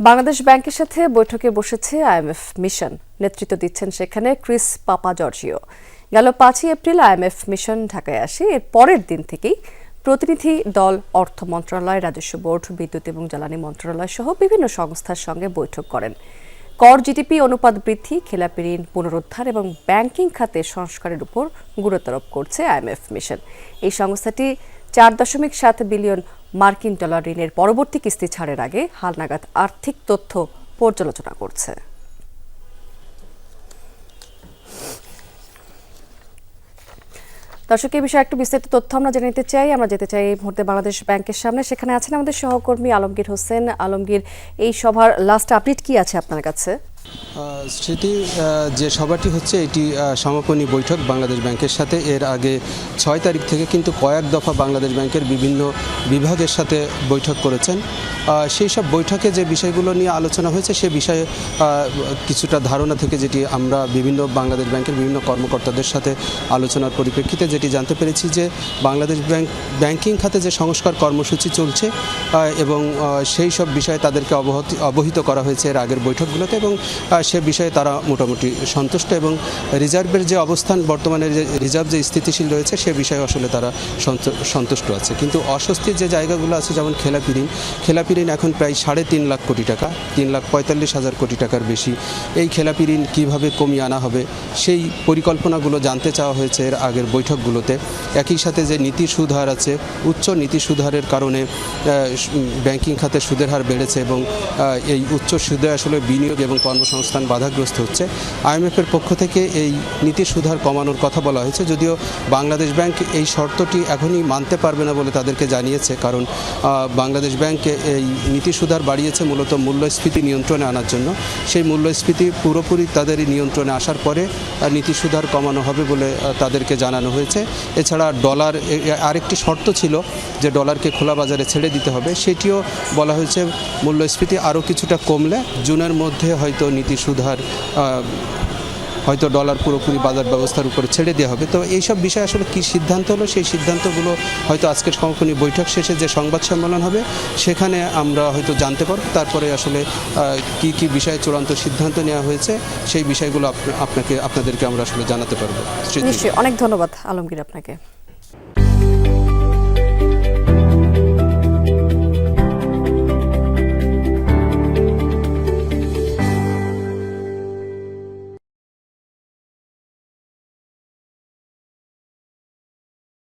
বাংলাদেশ ব্যাংকের সাথে বৈঠকে বসেছে আইএমএফ মিশন। নেতৃত্ব দিচ্ছেন সেখানে ক্রিস পাপা জর্জিও। গেল পাঁচই এপ্রিল আইএমএফ মিশন ঢাকায় আসে। এর পরের দিন থেকেই প্রতিনিধি দল, অর্থ মন্ত্রণালয়, রাজস্ব বোর্ড, বিদ্যুৎ এবং জ্বালানি মন্ত্রণালয় সহ বিভিন্ন সংস্থার সঙ্গে বৈঠক করেন। কর জিডিপি অনুপাত বৃদ্ধি, খেলাপি ঋণ পুনরুদ্ধার এবং ব্যাংকিং খাতে সংস্কারের উপর গুরুত্ব আরোপ করছে আইএমএফ মিশন। এই সংস্থাটি চার দশমিক সাত বিলিয়ন মার্কিন ডলার ঋণের পরবর্তী কিস্তি ছাড়ের আগে হালনাগাদ আর্থিক তথ্য পর্যালোচনা করছে। দর্শক এই বিষয়ে একটু বিস্তারিত তথ্য আমরা জেনে নিতে চাই। আমরা যেতে চাই এই মুহূর্তে বাংলাদেশ ব্যাংকের সামনে। সেখানে আছেন আমাদের সহকর্মী আলমগীর হোসেন। আলমগীর, এই সভার লাস্ট আপডেট কি আছে আপনার কাছে? স্মৃতি যে সভাটি হচ্ছে এটি সমাপনী বৈঠক বাংলাদেশ ব্যাংকের সাথে। এর আগে ছয় তারিখ থেকে কিন্তু কয়েক দফা বাংলাদেশ ব্যাংকের বিভিন্ন বিভাগের সাথে বৈঠক করেছেন। সেই সব বৈঠকে যে বিষয়গুলো নিয়ে আলোচনা হয়েছে, সে বিষয়ে কিছুটা ধারণা থেকে যেটি আমরা বিভিন্ন বাংলাদেশ ব্যাংকের বিভিন্ন কর্মকর্তাদের সাথে আলোচনার পরিপ্রেক্ষিতে যেটি জানতে পেরেছি যে বাংলাদেশ ব্যাংক, ব্যাংকিং খাতে যে সংস্কার কর্মসূচি চলছে এবং সেই সব বিষয়ে তাদেরকে অবহতি করা হয়েছে এর আগের বৈঠকগুলোতে এবং সে বিষয়ে তারা মোটামুটি সন্তুষ্ট এবং রিজার্ভের যে অবস্থান, বর্তমানে যে রিজার্ভ যে স্থিতিশীল রয়েছে, সে বিষয়ে আসলে তারা সন্ত- সন্তুষ্ট আছে। কিন্তু অস্বস্তির যে জায়গাগুলো আছে, যেমন খেলাপি ঋণ খেলাপি ঋণ এখন প্রায় সাড়ে তিন লাখ কোটি টাকা, তিন লাখ পঁয়তাল্লিশ হাজার কোটি টাকার বেশি। এই খেলাপি ঋণ কীভাবে কমিয়ে আনা হবে, সেই পরিকল্পনাগুলো জানতে চাওয়া হয়েছে এর আগের বৈঠকগুলোতে। একই সাথে যে নীতি সুধার আছে, উচ্চ নীতি সুধারের কারণে ব্যাংকিং খাতে সুদের হার বেড়েছে এবং এই উচ্চ সুদে আসলে বিনিয়োগ এবং কর্মসংস্থান বাধাগ্রস্ত হচ্ছে। আইএমএফের পক্ষ থেকে এই নীতি সুধার কমানোর কথা বলা হয়েছে। যদিও বাংলাদেশ ব্যাংক এই শর্তটি এখনই মানতে পারবে না বলে তাদেরকে জানিয়েছে। কারণ বাংলাদেশ ব্যাংক এই নীতি সুধার বাড়িয়েছে মূলত মূল্যস্ফীতি নিয়ন্ত্রণে আনার জন্য। সেই মূল্যস্ফীতি পুরোপুরি তাদের নিয়ন্ত্রণে আসার পরে নীতি সুধার কমানো হবে বলে তাদেরকে জানানো হয়েছে। এছাড়া ডলার আরেকটি শর্ত ছিল যে ডলারকে খোলা বাজারে ছেড়ে দিতে হবে। সেটিও বলা হয়েছে মূল্যস্ফীতি আরও কিছুটা কমলে জুনের মধ্যে হয়তো নীতি সুধার হয়তো ডলার পুরোপুরি বাজার ব্যবস্থার উপরে ছেড়ে দেওয়া হবে। তো এইসব বিষয়ে আসলে কী সিদ্ধান্ত হলো? সেই সিদ্ধান্তগুলো হয়তো আজকের সমাপনী বৈঠক শেষে যে সংবাদ সম্মেলন হবে, সেখানে আমরা হয়তো জানতে পারব। তারপরে আসলে কি কি বিষয়ে চূড়ান্ত সিদ্ধান্ত নেওয়া হয়েছে, সেই বিষয়গুলো আপনাকে, আপনাদেরকে আমরা আসলে জানাতে পারব। অনেক ধন্যবাদ, আলমগীর আপনাকে।